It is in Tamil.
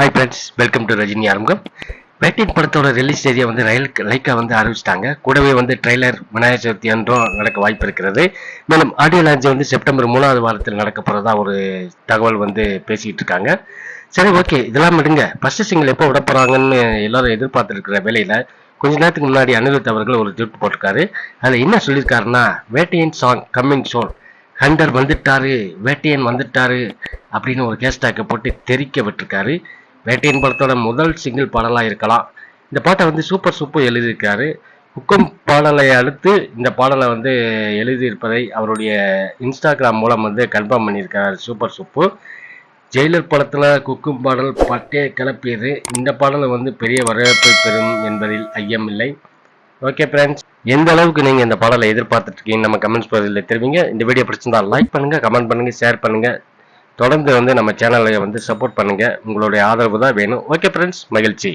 ஃப்ரெண்ட்ஸ் வெல்கம் டு ரஜினி ஆரம்பம் வேட்டையின் படத்தோட ரிலீஸ் தேதியை வந்து ரயில் லைக்கா வந்து அறிவிச்சிட்டாங்க. கூடவே வந்து ட்ரெய்லர் விநாயகர் சதுர்த்தி என்றும் நடக்க வாய்ப்பு இருக்கிறது. மேலும் ஆடியோ லான்ச் வந்து செப்டம்பர் மூணாவது வாரத்தில் நடக்க போகிறதா ஒரு தகவல் வந்து பேசிக்கிட்டு இருக்காங்க. சரி ஓகே இதெல்லாம் விடுங்க. ஃபர்ஸ்ட் சிங்கிள் எப்போ விட போகிறாங்கன்னு எல்லாரும் எதிர்பார்த்துருக்கிற வேலையில் கொஞ்ச நேரத்துக்கு முன்னாடி அனிருத் அவர்கள் ஒரு ட்விட் போட்டிருக்காரு. அதில் என்ன சொல்லியிருக்காருன்னா வேட்டையின் சாங் கம்மிங் சோன் ஹண்டர் வந்துட்டாரு வேட்டையன் வந்துட்டாரு அப்படின்னு ஒரு கேஸ்டாக்கை போட்டு தெரிக்க விட்டுருக்காரு. வேட்டையன் படத்தோட முதல் சிங்கிள் பாடலாக இருக்கலாம். இந்த பாட்டை வந்து சூப்பர் சூப்பர் எழுதியிருக்காரு. ஹுக்கம் பாடலை அடுத்து இந்த பாடலை வந்து எழுதியிருப்பதை அவருடைய இன்ஸ்டாகிராம் மூலம் வந்து கன்ஃபார்ம் பண்ணியிருக்காரு சூப்பர் சூப்பு. ஜெயிலர் படத்தில் குக்கும் பாடல் பட்டே கிளப்பியது. இந்த பாடலை வந்து பெரிய வரவேற்பை பெறும் என்பதில் ஐயமில்லை. ஓகே ஃப்ரெண்ட்ஸ் எந்த அளவுக்கு நீங்கள் இந்த பாடலை எதிர்பார்த்துட்ருக்கீங்க நம்ம கமெண்ட்ஸ் பகுதியில் தெரிவிங்க. இந்த வீடியோ பிடிச்சிருந்தா லைக் பண்ணுங்கள் கமெண்ட் பண்ணுங்கள் ஷேர் பண்ணுங்கள் தொடர்ந்து வந்து நம்ம சேனலை வந்து சப்போர்ட் பண்ணுங்கள் உங்களுடைய ஆதரவு தான் வேணும். ஓகே ஃப்ரெண்ட்ஸ் மகிழ்ச்சி.